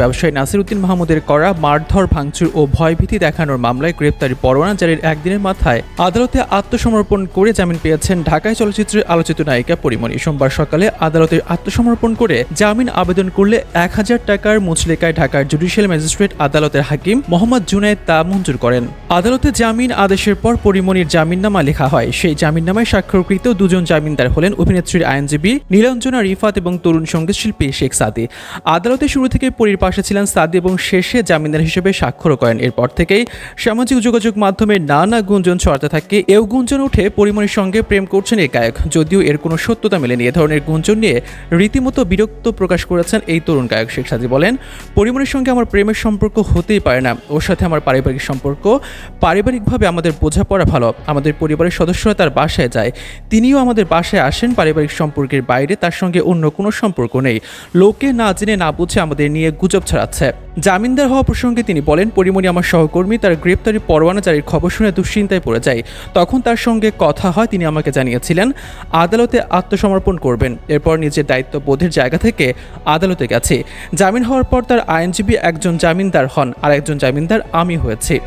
ব্যবসায়ী নাসির উদ্দিন মাহমুদের করা মারধর, ভাঙচুর ও ভয়ভীতি দেখানোর মামলায় গ্রেপ্তারি পরোয়ানা জারির একদিনের মাথায় আদালতে আত্মসমর্পণ করে জামিন পেয়েছেন ঢাকায় চলচ্চিত্রের আলোচিত নায়িকা পরিমণি। সোমবার সকালে আদালতে আত্মসমর্পণ করে জামিন আবেদন করলে এক হাজার টাকার মুচলেকায় ঢাকার জুডিশিয়াল ম্যাজিস্ট্রেট আদালতের হাকিম মোহাম্মদ জুনায়েদ তা মঞ্জুর করেন। আদালতে জামিন আদেশের পর পরিমণির জামিননামা লেখা হয়। সেই জামিননামায় স্বাক্ষরকৃত দুজন জামিনদার হলেন অভিনেত্রীর আইনজীবী নীলাঞ্জনা, রিফাত এবং তরুণ সংগীত শিল্পী শেখ সাদি। আদালতে শুরু থেকে পরীর পাশে ছিলেন সাদি এবং শেষে জামিনদার হিসেবে স্বাক্ষর করেন। এরপর থেকেই সামাজিক যোগাযোগ মাধ্যমে নানা গুঞ্জন ছড়াতে থাকে। এও গুঞ্জন উঠে পরিমণির সঙ্গে প্রেম করছেন এই গায়ক। যদিও এর কোনো সত্যতা মেলেনি। এ ধরনের গুঞ্জন নিয়ে রীতিমতো বিরক্ত প্রকাশ করেছেন এই তরুণ গায়ক শেখ সাদি বলেন পরিমণির সঙ্গে আমার প্রেমের সম্পর্ক হতেই পারে না। ওর সাথে আমার পারিবারিক সম্পর্ক। পারিবারিকভাবে আমাদের বোঝাপড়া ভালো। আমাদের পরিবারের সদস্যরা তার বাসায় যায়। তিনিও আমাদের বাসায় আসেন। পারিবারিক সম্পর্কের বাইরে তার সঙ্গে অন্য কোনো সম্পর্ক নেই। লোকে না জেনে না বুঝে আমাদের নিয়ে গুজব ছড়াচ্ছে। জামিনদার হওয়া প্রসঙ্গে তিনি বলেন, পরিমণি আমার সহকর্মী, তার গ্রেপ্তারি পরোয়ানা জারির খবর শুনে দুশ্চিন্তায় পড়ে যায়। তখন তার সঙ্গে কথা হয়, তিনি আমাকে জানিয়েছিলেন, আদালতে আত্মসমর্পণ করবেন। এরপর নিজের দায়িত্ব বোধের জায়গা থেকে আদালতে গেছে। জামিন হওয়ার পর তার আইনজীবী একজন জামিনদার হন আর একজন জামিনদার আমি হয়েছি।